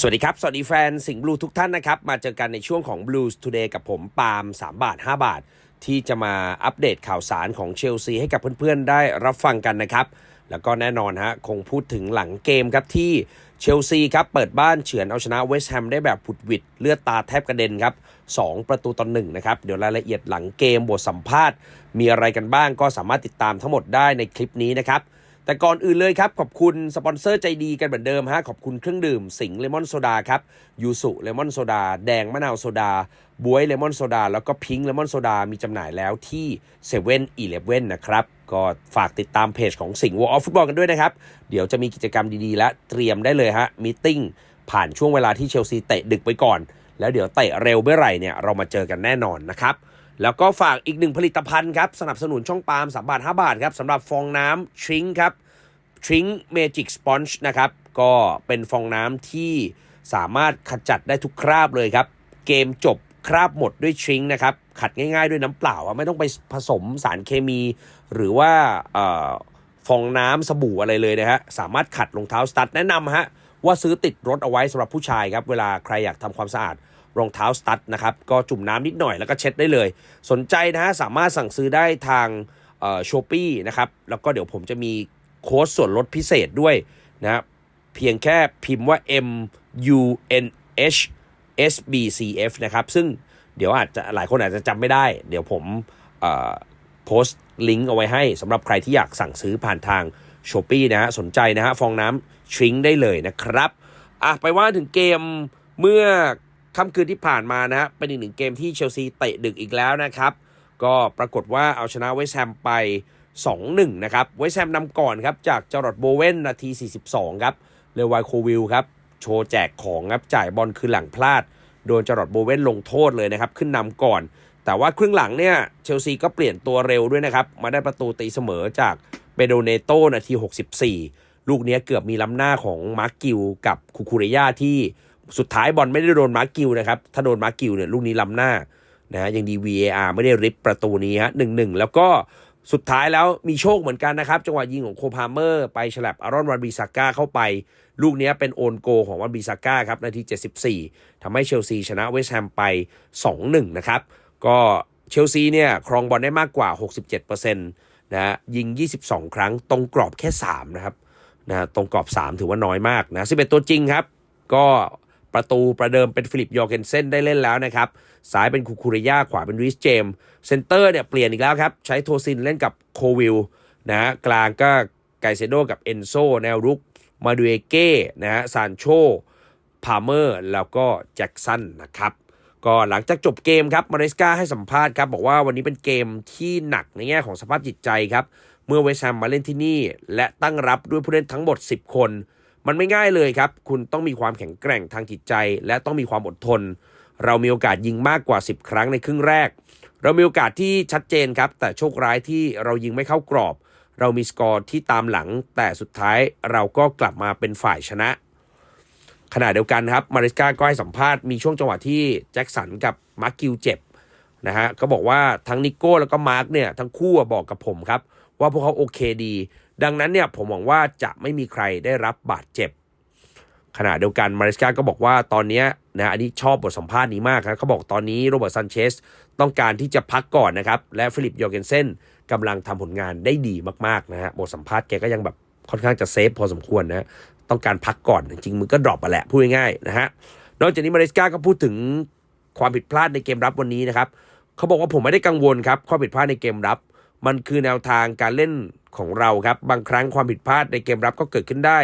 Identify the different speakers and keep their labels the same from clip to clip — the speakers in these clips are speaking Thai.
Speaker 1: สวัสดีครับ สวัสดีแฟนสิงห์บลูทุกท่านนะครับ มาเจอกันในช่วงของ Blues Today กับผมปาล์ม3 บาท 5 บาท ที่จะมาอัปเดตข่าวสารของเชลซีให้กับเพื่อนๆ ได้รับฟังกันนะครับ แล้วก็แน่นอนฮะคงพูดถึงหลังเกมครับที่เชลซีครับเปิดบ้านเฉือนเอาชนะเวสต์แฮมได้แบบผุดวิดเลือดตาแทบกระเด็นครับ 2 ประตูต่อหนึ่งนะครับ เดี๋ยวรายละเอียดหลังเกมบทสัมภาษณ์ มีอะไรกันบ้างก็สามารถติดตามทั้งหมดได้ในคลิปนี้นะครับ แต่ก่อนอื่นเลยครับ ขอบคุณสปอนเซอร์ใจดีกันเหมือนเดิมฮะ ขอบคุณเครื่องดื่มสิงเลมอนโซดาครับยูสุเลมอนโซดา แดงมะนาวโซดาบวยเลมอนโซดา แล้วก็พิงค์เลมอนโซดา มีจำหน่ายแล้วที่7 e เ e ่ e อนะครับ ก็ฝากติดตามเพจของสิงห์วอลฟุตบอลกันด้วยนะครับ เดี๋ยวจะมีกิจกรรมดีๆ และเตรียมได้เลยฮะมีติ้งผ่านช่วงเวลาที่เชลซีเตะดึกไปก่อน แล้วเดี๋ยวเตะเร็วเมื่อไหร่เนี่ยเรามาเจอกันแน่นอนนะครับ แล้วก็ฝากอีกหนึ่งผลิตภัณฑ์ครับ สนับสนุนช่องปาล์ม3บาท5บาทครับสำหรับฟองน้ำชริงครับทริงเมจิกสปอนจ์นะครับ ก็เป็นฟองน้ำที่สามารถขจัดได้ทุกคราบเลยครับ เกมจบคราบหมดด้วยทริงนะครับ ขัดง่ายๆด้วยน้ำเปล่า ไม่ต้องไปผสมสารเคมี หรือว่าออฟองน้ำสบู่อะไรเลยนะฮะสามารถขัดรองเท้าสตั๊ดแนะนำฮะ ว่าซื้อติดรถเอาไว้สำหรับผู้ชายครับ เวลาใครอยากทำความสะอาดรองเท้าสตั๊ดนะครับ ก็จุ่มน้ำนิดหน่อยแล้วก็เช็ดได้เลย สนใจนะฮะสามารถสั่งซื้อได้ทางช้อปปี้นะครับ แล้วก็เดี๋ยวผมจะมีโค้ดส่วนลดพิเศษด้วยนะครับเพียงแค่พิมพ์ว่า M U N H S B C F นะครับ ซึ่งเดี๋ยวอาจจะหลายคนอาจจะจำไม่ได้ เดี๋ยวผมโพสต์ลิงก์เอาไว้ให้สำหรับใครที่อยากสั่งซื้อผ่านทาง s h อ p e e นะฮะสนใจนะฮะฟองน้ำชิงได้เลยนะครับอะไปว่าถึงเกมเมื่อค่ำคืนที่ผ่านมานะฮะเป็นอีกหนึ่งเกมที่เชลซีเตะดึกอีกแล้วนะครับ ก็ปรากฏว่าเอาชนะเวสแฮมไป 2-1 นะครับเวสแฮมนำก่อนครับจากจอร์ดโบเวนนาที 42 ครับเลวายโควิลครับโชว์แจกของครับจ่ายบอลคือหลังพลาด โดนจอร์ดโบเวนลงโทษเลยนะครับ ขึ้นนำก่อน แต่ว่าครึ่งหลังเนี่ยเชลซีก็เปลี่ยนตัวเร็วด้วยนะครับ มาได้ประตูตีเสมอจาก เปโดเนโตนาที 64 ลูกนี้เกือบมีล้ำหน้าของมาร์กิวกับคูคูเรยาที่สุดท้ายบอลไม่ได้โดนมาร์กิวนะครับ ถ้าโดนมาร์กิวเนี่ยลูกนี้ล้ำหน้านะฮะยังดี VAR ไม่ได้ริบประตูนี้ฮะหนึ่งหนึ่งแล้วก็สุดท้ายแล้วมีโชคเหมือนกันนะครับ จังหวะยิงของโคพาเมอร์ ไปฉลับอารอนวันบีซาก้าเข้าไป ลูกนี้เป็นโอนโกของวันบีซาก้าครับ นาที 74ทำให้เชลซีชนะเวสต์แฮมไป 2-1 นะครับ ก็เชลซีเนี่ยครองบอลได้มากกว่า 67% นะยิง 22 ครั้ง ตรงกรอบแค่ 3 นะครับนะตรงกรอบ 3 ถือว่าน้อยมากนะ11 ตัวจริงครับ ก็ประตูประเดิมเป็นฟิลิปยอร์เกนเซนได้เล่นแล้วนะครับซ้ายเป็นคูคูริยาขวาเป็นริสเจมเซนเตอร์เนี่ยเปลี่ยนอีกแล้วครับ ใช้โทซินเล่นกับโควิลนะฮะกลางก็ไกเซโดกับเอนโซแนวรุกมาดูเอเก้นะฮะซานโชพาเมอร์แล้วก็แจ็กสันนะครับ ก็หลังจากจบเกมครับมาริสกาให้สัมภาษณ์ครับบอกว่าวันนี้เป็นเกมที่หนักในแง่ของสภาพจิตใจครับ เมื่อเวสแฮมมาเล่นที่นี่ และตั้งรับด้วยผู้เล่นทั้งหมด 10 คน มันไม่ง่ายเลยครับ คุณต้องมีความแข็งแกร่งทางจิตใจ และต้องมีความอดทน เรามีโอกาสยิงมากกว่า 10 ครั้งในครึ่งแรก เรามีโอกาสที่ชัดเจนครับ แต่โชคร้ายที่เรายิงไม่เข้ากรอบ เรามีสกอร์ที่ตามหลัง แต่สุดท้ายเราก็กลับมาเป็นฝ่ายชนะ ขณะเดียวกันครับมาริสกาก็ให้สัมภาษณ์มีช่วงจังหวะที่แจ็คสันกับมาร์กิวเจ็บนะฮะก็บอกว่าทั้งนิโก้แล้วก็มาร์กเนี่ยทั้งคู่บอกกับผมครับ ว่าพวกเขาโอเคดี ดังนั้นเนี่ยผมหวังว่าจะไม่มีใครได้รับบาดเจ็บ ขณะเดียวกันมาริสกาก็บอกว่าตอนนี้นะอันนี้ชอบบทสัมภาษณ์นี้มากครับเขาบอกตอนนี้โรเบิร์ตซันเชสต้องการที่จะพักก่อนนะครับ และฟิลิปยอร์เกนเซนกำลังทำผลงานได้ดีมากๆนะฮะบทสัมภาษณ์แกก็ยังแบบค่อนข้างจะเซฟพอสมควรนะ ต้องการพักก่อน จริงๆ มึงก็ดรอปไปแหละ พูดง่ายๆนะฮะ นอกจากนี้มาริสกาก็พูดถึงความผิดพลาดในเกมรับวันนี้นะครับ เขาบอกว่าผมไม่ได้กังวลครับข้อผิดพลาดในเกมรับ มันคือแนวทางการเล่นของเราครับ บางครั้งความผิดพลาดในเกมรับก็เกิดขึ้นได้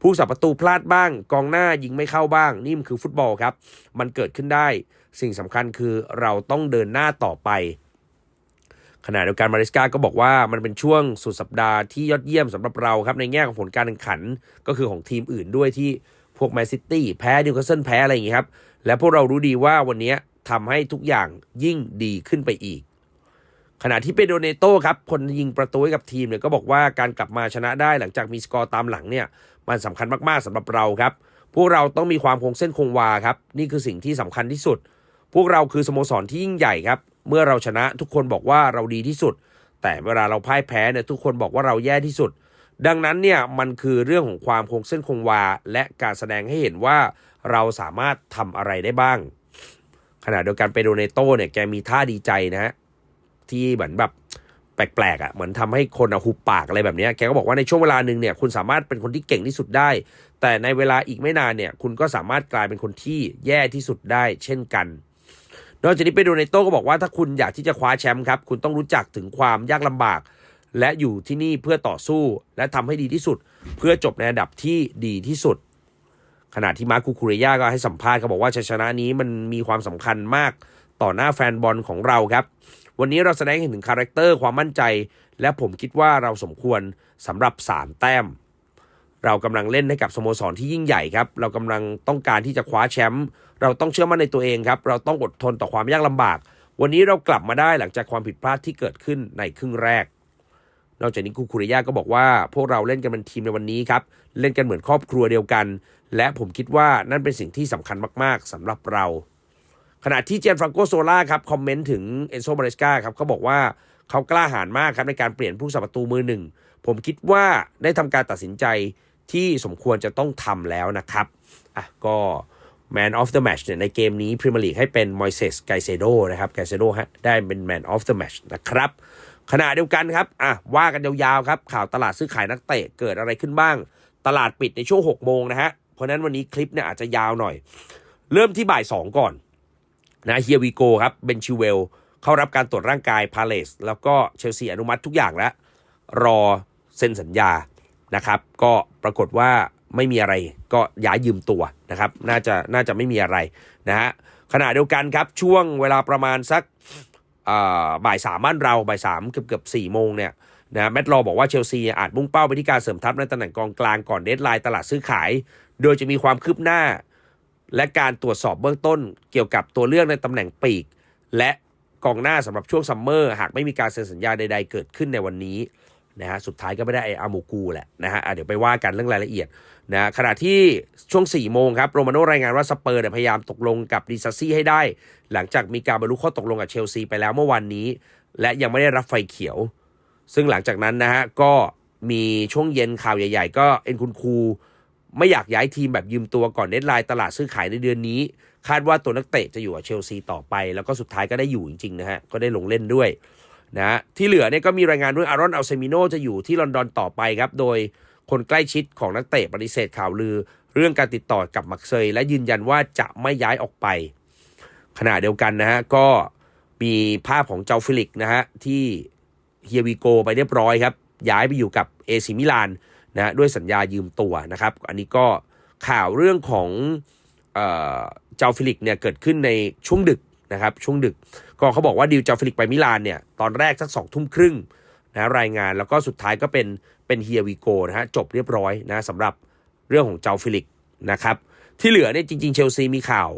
Speaker 1: ผู้สับประตูพลาดบ้าง กองหน้ายิงไม่เข้าบ้าง นี่มันคือฟุตบอลครับ มันเกิดขึ้นได้ สิ่งสำคัญคือเราต้องเดินหน้าต่อไป ขณะเดียวกันมาริสกาก็บอกว่ามันเป็นช่วงสุดสัปดาห์ที่ยอดเยี่ยมสำหรับเราครับในแง่ของผลการแข่งขันก็คือของทีมอื่นด้วยที่พวกแมนซิตี้แพ้ดิวคาสเซิลแพ้อะไรอย่างงี้ครับ และพวกเรารู้ดีว่าวันนี้ทำให้ทุกอย่างยิ่งดีขึ้นไปอีก ขณะที่เปโดเนโต้ครับ คนยิงประตูให้กับทีมเนี่ยก็บอกว่าการกลับมาชนะได้หลังจากมีสกอร์ตามหลังเนี่ยมันสำคัญมากๆสำหรับเราครับ พวกเราต้องมีความคงเส้นคงวาครับ นี่คือสิ่งที่สำคัญที่สุด พวกเราคือสโมสรที่ยิ่งใหญ่ครับ เมื่อเราชนะทุกคนบอกว่าเราดีที่สุด แต่เวลาเราพ่ายแพ้เนี่ยทุกคนบอกว่าเราแย่ที่สุด ดังนั้นเนี่ยมันคือเรื่องของความคงเส้นคงวา และการแสดงให้เห็นว่าเราสามารถทำอะไรได้บ้าง ขณะเดียวกันเปโดเนโตเนี่ยแกมีท่าดีใจนะฮะที่เหมือนแบบแปลกๆอะ่ะเหมือนทำให้คนอะหุบปากอะไรแบบนี้แกก็บอกว่าในช่วงเวลาหนึ่งเนี่ยคุณสามารถเป็นคนที่เก่งที่สุดได้ แต่ในเวลาอีกไม่นานเนี่ยคุณก็สามารถกลายเป็นคนที่แย่ที่สุดได้ เช่นกัน นอกจากนี้เปโดเนโต้ก็บอกว่าถ้าคุณอยากที่จะคว้าแชมป์ครับ คุณต้องรู้จักถึงความยากลำบาก และอยู่ที่นี่เพื่อต่อสู้ และทำให้ดีที่สุด เพื่อจบในอันดับที่ดีที่สุด ขณะที่มาร์คูคูเรย่าก็ให้สัมภาษณ์เขาบอกว่าชัยชนะนี้มันมีความสำคัญมากต่อหน้าแฟนบอลของเราครับ วันนี้เราแสดงให้เห็นถึงคาแรคเตอร์ความมั่นใจ และผมคิดว่าเราสมควรสำหรับ 3 แต้ม เรากำลังเล่นให้กับสโมสรที่ยิ่งใหญ่ครับ เรากำลังต้องการที่จะคว้าแชมป์ เราต้องเชื่อมั่นในตัวเองครับ เราต้องอดทนต่อความยากลำบาก วันนี้เรากลับมาได้หลังจากความผิดพลาดที่เกิดขึ้นในครึ่งแรก นอกจากนี้คูคูริยาก็บอกว่า พวกเราเล่นกันเป็นทีมในวันนี้ครับ เล่นกันเหมือนครอบครัวเดียวกัน และผมคิดว่านั่นเป็นสิ่งที่สำคัญมาก ๆสำหรับเรา ขณะที่เจนฟรังโกโซล่าครับคอมเมนต์ถึงเอนโซมาเรสกาครับเขาบอกว่าเขากล้าหาญมากครับในการเปลี่ยนผู้สับประตูมือหนึ่ง ผมคิดว่าได้ทำการตัดสินใจที่สมควรจะต้องทำแล้วนะครับอะก็ Man of the Match เนี่ยในเกมนี้พรีเมียร์ลีกให้เป็นมอยเซสไกเซโดนะครับไกเซโดได้เป็น Man of the Match นะครับ ขณะเดียวกันครับอะว่ากันยาวๆครับ ข่าวตลาดซื้อขายนักเตะเกิดอะไรขึ้นบ้าง ตลาดปิดในช่วง 6 โมงนะฮะ เพราะฉะนั้นวันนี้คลิปเนี่ยอาจจะยาวหน่อย เริ่มที่บ่าย 2 ก่อนนะเฮียวีโกครับเบนชิเวลเข้ารับการตรวจร่างกายพาเลสแล้วก็เชลซีอนุมัติทุกอย่างแล้วรอ เซ็นสัญญานะครับ ก็ปรากฏว่าไม่มีอะไรก็ย้ายยืมตัวนะครับ น่าจะน่าจะไม่มีอะไรนะฮะขณะเดียวกันครับช่วงเวลาประมาณสักบ่ายสามบ้านเราบ่ายสามเกือบเกือบสี่โมงเนี่ยนะแมตต์ลอบอกว่าเชลซีอาจมุ่งเป้าไปที่การเสริมทัพในตำแหน่งกองกลางก่อนเดทไลน์ตลาดซื้อขาย โดยจะมีความคืบหน้า และการตรวจสอบเบื้องต้นเกี่ยวกับตัวเลือกในตำแหน่งปีก และกองหน้าสำหรับช่วงซัมเมอร์หากไม่มีการเซ็นสัญญาใด ๆ เกิดขึ้นในวันนี้ นะฮะสุดท้ายก็ไม่ได้ไออามูกูแหละนะฮะะเดี๋ยวไปว่ากันเรื่องรายละเอียดนะขณะที่ช่วง4ี่โมงครับโรมาโนรายงานว่าสเปอร์เนี่ยพยายามตกลงกับดิซัสซี่ให้ได้ หลังจากมีการบรรลุข้อตกลงกับเชลซีไปแล้วเมื่อวันนี้ และยังไม่ได้รับไฟเขียว ซึ่งหลังจากนั้นนะฮะก็มีช่วงเย็นข่าวใหญ่ ๆ ก็เอ็นคุณครูไม่อยากย้ายทีมแบบยืมตัวก่อนเดดไลน์ตลาดซื้อขายในเดือนนี้ คาดว่าตัวนักเตะจะอยู่กับเชลซีต่อไป แล้วก็สุดท้ายก็ได้อยู่จริงๆนะฮะก็ได้ลงเล่นด้วย นะที่เหลือเนี่ยก็มีรายงานด้วยอารอนอัลเซมิโนจะอยู่ที่ลอนดอนต่อไปครับ โดยคนใกล้ชิดของนักเตะปฏิเสธข่าวลือ เรื่องการติดต่อกับมักเซย และยืนยันว่าจะไม่ย้ายออกไป ขณะเดียวกันนะฮะก็มีภาพของเจ้าฟิลิกนะฮะที่เฮียวีโกไปเรียบร้อยครับ ย้ายไปอยู่กับเอซิมิลานนะฮะด้วยสัญญายืมตัวนะครับ อันนี้ก็ข่าวเรื่องของเอ่อเจ้าฟิลิกเนี่ยเกิดขึ้นในช่วงดึกนะครับช่วงดึก ก็เขาบอกว่าดิวเจ้าฟิลิกไปมิลานเนี่ยตอนแรกสักสองทุ่มครึ่งนะรายงานแล้วก็สุดท้ายก็เป็นเป็นเฮียวีโกนะฮะจบเรียบร้อยนะสำหรับเรื่องของเจ้าฟิลิกนะครับที่เหลือเนี่ยจริง ๆ เชลซีมีข่าว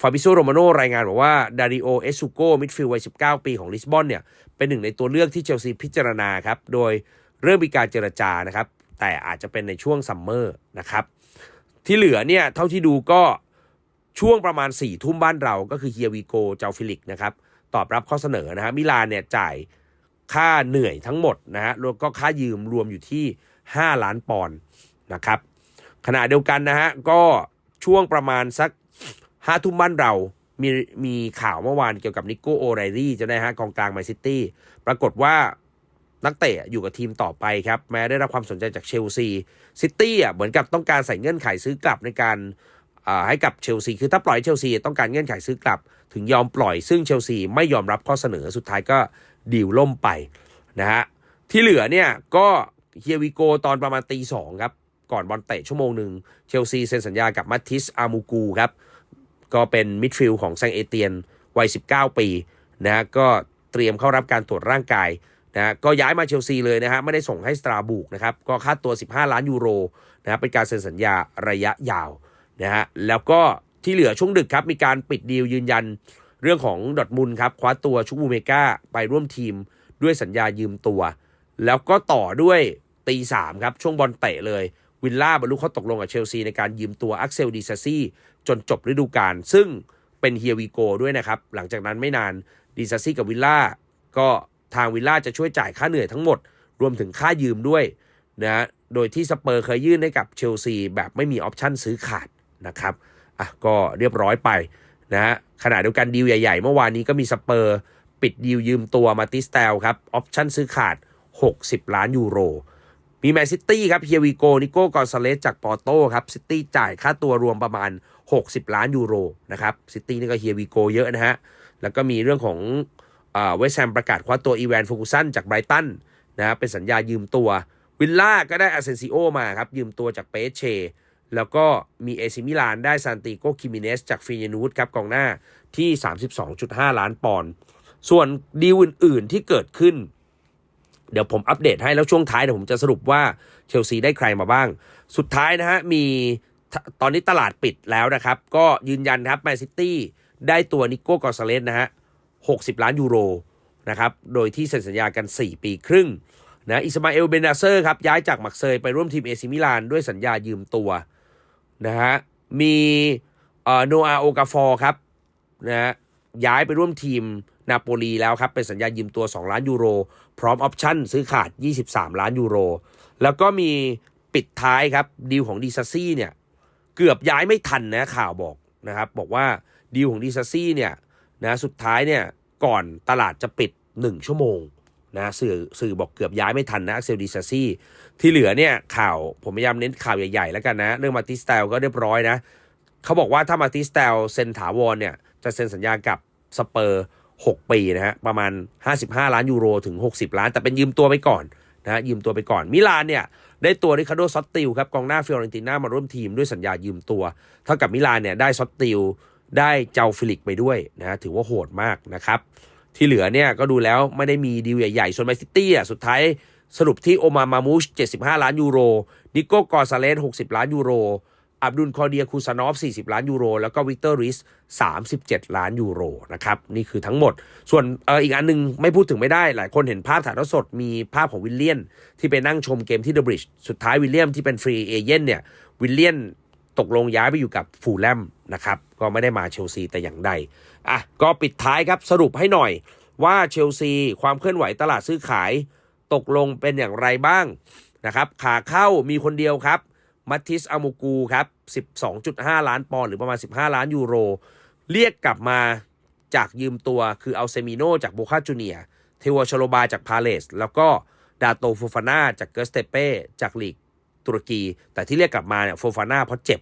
Speaker 1: ฟาบิโซโรมาโนรายงานบอกว่าดาริโอเอสุโกมิดฟิลด์วัย 19 ปีของลิสบอนเนี่ยเป็นหนึ่งในตัวเลือกที่เชลซีพิจารณาครับโดยเริ่มมีการเจรจานะครับแต่อาจจะเป็นในช่วงซัมเมอร์นะครับที่เหลือเนี่ยเท่าที่ดูก็ช่วงประมาณ4ี่ทุ่มบ้านเราก็คือเฮียวีโกเจ้าฟิลิกนะครับ ตอบรับข้อเสนอนะฮะมิลานเนี่ยจ่ายค่าเหนื่อยทั้งหมดนะฮะแล้วก็ค่ายืมรวมอยู่ที่ 5 ล้านปอนด์นะครับขณะเดียวกันนะฮะก็ช่วงประมาณสักห้าทุ่มบ้านเรามีมีข่าวเมื่อวานเกี่ยวกับนิโก้โอไรลี่จะได้ฮะกองกลางแมนซิตี้ปรากฏว่านักเตะอยู่กับทีมต่อไปครับ แม้ได้รับความสนใจจากเชลซีซิตี้อะเหมือนกับต้องการใส่เงื่อนไขซื้อกลับในการ ให้กับเชลซี คือถ้าปล่อยเชลซีต้องการเงื่อนไขซื้อกลับ ถึงยอมปล่อยซึ่งเชลซีไม่ยอมรับข้อเสนอสุดท้ายก็ดีลล่มไปนะฮะที่เหลือเนี่ยก็เฮียวิโกตอนประมาณตีสองครับ ก่อนบอลเตะชั่วโมงหนึ่งเชลซีเซ็นสัญญากับมัตติสอามูกูครับ ก็เป็นมิดฟิลด์ของแซงเอเตียนวัย 19 ปีนะฮะก็เตรียมเข้ารับการตรวจร่างกายนะฮะก็ย้ายมาเชลซีเลยนะฮะไม่ได้ส่งให้สตราบุกนะครับ ก็ค่าตัว 15 ล้านยูโรนะฮะเป็นการเซ็นสัญญาระยะยาว นะฮะแล้วก็ที่เหลือช่วงดึกครับ มีการปิดดีลยืนยันเรื่องของดอทมุนครับ คว้าตัวชุกบูเมกาไปร่วมทีมด้วยสัญญายืมตัว แล้วก็ต่อด้วยตีสามครับ ช่วงบอลเตะเลย วิลล่าบรรลุข้อตกลงกับเชลซีในการยืมตัวอักเซลดิซาซี่จนจบฤดูกาลซึ่งเป็นเฮียวีโกด้วยนะครับ หลังจากนั้นไม่นานดิซาซี่กับวิลล่าก็ทางวิลล่าจะช่วยจ่ายค่าเหนื่อยทั้งหมด รวมถึงค่ายืมด้วยนะฮะโดยที่สเปอร์เคยยื่นให้กับเชลซีแบบไม่มีออปชั่นซื้อขาด นะครับอะก็เรียบร้อยไปนะฮะขณะเดียวกันดีลใหญ่ๆ เมื่อวานนี้ก็มีสเปอร์ปิดดีลยืมตัวมาติสเตลครับออปชั่นซื้อขาด 60 ล้านยูโร มีแมนซิตี้ครับเฮียวิโกนิโก้กอนซาเลสจากปอร์โต้ครับซิตี้จ่ายค่าตัวรวมประมาณ 60 ล้านยูโรนะครับซิตี้นี่ก็เฮียวิโกเยอะนะฮะ แล้วก็มีเรื่องของเวสแฮมประกาศคว้าตัวอีแวนฟูกุสันจากไบรตันนะครับเป็นสัญญายืมตัววิลล่าก็ได้อาเซนซิโอมาครับยืมตัวจากเปเช แล้วก็มีเอซิมิลานได้ซานติโกคิมิเนสจากฟิเยนูสครับกองหน้าที่ 32.5 ล้านปอนด์ส่วนดีลอื่น ๆ ที่เกิดขึ้น เดี๋ยวผมอัปเดตให้แล้วช่วงท้ายเดี๋ยวผมจะสรุปว่าเชลซีได้ใครมาบ้าง สุดท้ายนะฮะมีตอนนี้ตลาดปิดแล้วนะครับ ก็ยืนยันครับแมนซิตี้ได้ตัวนิโก้กอซาเลสนะฮะ 60 ล้านยูโรนะครับ โดยที่เซ็นสัญญากัน 4 ปีครึ่งนะอิสมาเอลเบนาเซอร์ครับ ย้ายจากมักเซยไปร่วมทีมเอซิมิลานด้วยสัญญายืมตัว นะฮะมีโนอาโอกาฟอร์ครับนะฮะย้ายไปร่วมทีมนาโปลีแล้วครับ เป็นสัญญายืมตัว 2 ล้านยูโร พร้อมออปชั่นซื้อขาด 23 ล้านยูโร แล้วก็มีปิดท้ายครับดีลของดีซาซี่เนี่ยเกือบย้ายไม่ทันนะข่าวบอกนะครับบอกว่าดีลของดีซาซี่เนี่ยนะสุดท้ายเนี่ยก่อนตลาดจะปิด 1 ชั่วโมง นะสื่อสื่อบอกเกือบย้ายไม่ทันนะเซลดีซาซี่ที่เหลือเนี่ยข่าวผมพยายามเน้นข่าวใหญ่ๆแล้วกันนะ เรื่องมาติสเตลก็เรียบร้อยนะเขาบอกว่าถ้ามาติสเตลเซ็นถาวรเนี่ยจะเซ็นสัญญากับสเปอร์ 6 ปีนะฮะประมาณ 55 ล้านยูโรถึง 60 ล้าน แต่เป็นยืมตัวไปก่อนนะยืมตัวไปก่อน มิลานเนี่ยได้ตัวริคาโดซอตติลครับกองหน้าฟิออเรนติน่ามาร่วมทีมด้วยสัญญายืมตัว เท่ากับมิลานเนี่ยได้ซอตติลได้เจ้าฟิลิกไปด้วยนะถือว่าโหดมากนะครับ ที่เหลือเนี่ยก็ดูแล้วไม่ได้มีดีลใหญ่ๆส่วนแมนซิตี้อะสุดท้ายสรุปที่โอมามามูช 75 ล้านยูโร นิโก้กอซาเลส 60 ล้านยูโร อับดุลคอเดียคูซานอฟ 40 ล้านยูโร แล้วก็วิกเตอร์ริส 37 ล้านยูโรนะครับ นี่คือทั้งหมด ส่วนเอออีกอันนึงไม่พูดถึงไม่ได้ หลายคนเห็นภาพถ่ายทอดสด มีภาพของวิลเลียน ที่ไปนั่งชมเกมที่เดอะบริดจ์ สุดท้ายวิลเลียมที่เป็นฟรีเอเย่นเนี่ย วิลเลียนตกลงย้ายไปอยู่กับฟูลแลมนะครับ ก็ไม่ได้มาเชลซีแต่อย่างใด อะก็ปิดท้ายครับสรุปให้หน่อยว่าเชลซีความเคลื่อนไหวตลาดซื้อขาย ตกลงเป็นอย่างไรบ้างนะครับขาเข้ามีคนเดียวครับมัตติสอามูกูครับ 12.5 ล้านปอนด์หรือประมาณ 15 ล้านยูโร เรียกกลับมาจากยืมตัวคือเอาเซมิโนจากโบคาจูเนียเทวชโลบาจากพาเลส แล้วก็ดาโตโฟฟาน่าจากเกสเตเป้จากลีกตุรกี แต่ที่เรียกกลับมาเนี่ยโฟฟาน่าเพราะเจ็บ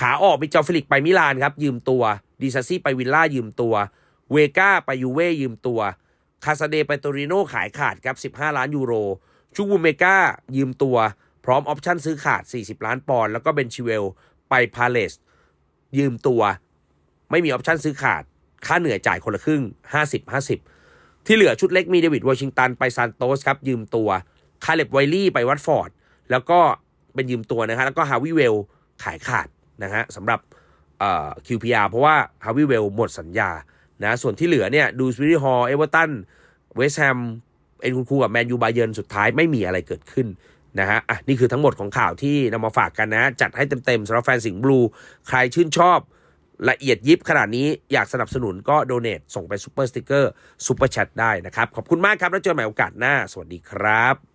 Speaker 1: ขาออกมีเจ้าฟิลิกไปมิลานครับยืมตัว ดิซาซี่ไปวิลล่ายืมตัว เวก้าไปยูเว่ยืมตัว คาซาเดไปโตริโนขายขาดครับ 15 ล้านยูโร ชูบูเมกายืมตัว พร้อมออปชั่นซื้อขาด 40 ล้านปอนด์แล้วก็เบนชิเวลไปพาเลสยืมตัว ไม่มีออปชั่นซื้อขาด ค่าเหนื่อยจ่ายคนละครึ่ง 50 50 ที่เหลือชุดเล็กมีเดวิดวอชิงตันไปซานโตสครับยืมตัว คาเล็บไวลี่ไปวัตฟอร์ดแล้วก็เป็นยืมตัวนะฮะแล้วก็ฮาวิเวลขายขาดนะฮะสำหรับ เอ่อ QPR เพราะว่าฮาวิเวลหมดสัญญานะส่วนที่เหลือเนี่ยดูสวิริฮอลเอเวอร์ตันเวสแฮมเอ็นคุณคูกับแมนยูบาเยินสุดท้ายไม่มีอะไรเกิดขึ้นนะฮะอะนี่คือทั้งหมดของข่าวที่นำมาฝากกันนะ จัดให้เต็มๆสำหรับแฟนสิงห์บลูใครชื่นชอบละเอียดยิบขนาดนี้อยากสนับสนุนก็โดเน a ส่งไปซูเปอร์สติกเกอร์ซูเปอร์แชทได้นะครับ ขอบคุณมากครับ แล้วเจอกันใหม่โอกาสหน้า สวัสดีครับ